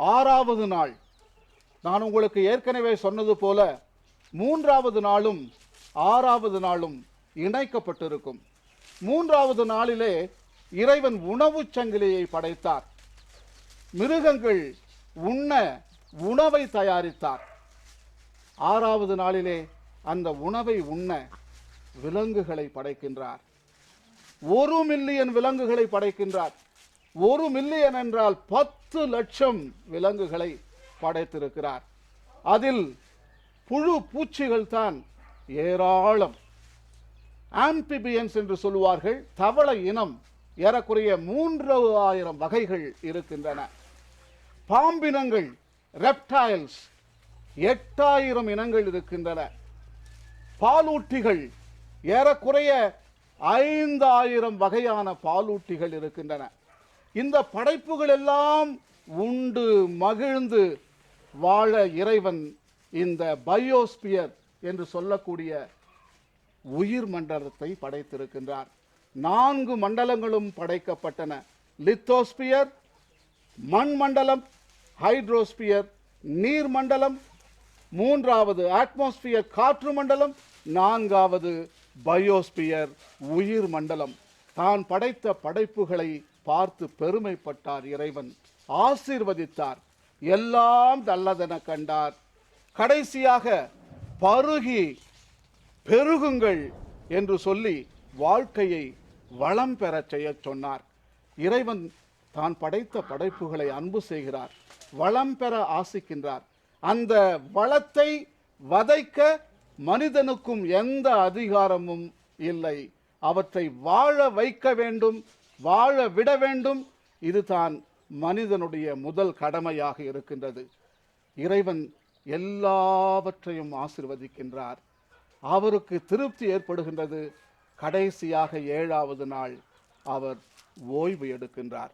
ஆறாவது நாள். நான் உங்களுக்கு ஏற்கனவே சொன்னது போல மூன்றாவது நாளும் ஆறாவது நாளும் இணைக்கப்பட்டிருக்கும். மூன்றாவது நாளிலே இறைவன் உணவுச் சங்கிலியை படைத்தார். மிருகங்கள் உண்ண உணவை தயாரித்தார். ஆறாவது நாளிலே அந்த உணவை உண்ண விலங்குகளை படைக்கின்றார். ஒரு மில்லியன் விலங்குகளை படைக்கின்றார். ஒரு மில்லியன் என்றால் பத்து லட்சம் விலங்குகளை படைத்திருக்கிறார். அதில் புழு பூச்சிகள் தான் ஏராளம். ஆம்பிபியன்ஸ் என்று சொல்லுவார்கள். தவளை இனம் ஏறக்குறைய மூன்று ஆயிரம் வகைகள் இருக்கின்றன. பாம்பினங்கள் ரெப்டைல்ஸ் எட்டாயிரம் இனங்கள் இருக்கின்றன. பாலூட்டிகள் ஏறக்குறைய ஐந்தாயிரம் வகையான பாலூட்டிகள் இருக்கின்றன. இந்த படைப்புகள் எல்லாம் உண்டு மகிழ்ந்து வாழ இறைவன் இந்த பயோஸ்பியர் என்று சொல்லக்கூடிய உயிர் மண்டலத்தை படைத்திருக்கின்றார். நான்கு மண்டலங்களும் படைக்கப்பட்டன. லித்தோஸ்பியர் மண் மண்டலம் ஹைட்ரோஸ்பியர் நீர் மண்டலம் மூன்றாவது அட்மாஸ்பியர் காற்று மண்டலம் நான்காவது பயோஸ்பியர் உயிர் மண்டலம். தான் படைத்த படைப்புகளை பார்த்து பெருமைப்பட்டார் இறைவன். ஆசீர்வதித்தார். எல்லாம் நல்லதென கண்டார். கடைசியாக பருகி பெருகுங்கள் என்று சொல்லி வாழ்க்கையை வளம் பெறச் செய்யச் சொன்னார். இறைவன் தான் படைத்த படைப்புகளை அன்பு செய்கிறார். வளம் பெற ஆசிக்கின்றார். அந்த வளத்தை வதைக்க மனிதனுக்கும் எந்த அதிகாரமும் இல்லை. அவற்றை வாழ வைக்க வேண்டும். வாழ விட வேண்டும். இதுதான் மனிதனுடைய முதல் கடமையாக இருக்கின்றது. இறைவன் எல்லாவற்றையும் ஆசிர்வதிக்கின்றார். அவருக்கு திருப்தி ஏற்படுகின்றது. கடைசியாக ஏழாவது நாள் அவர் ஓய்வு எடுக்கின்றார்.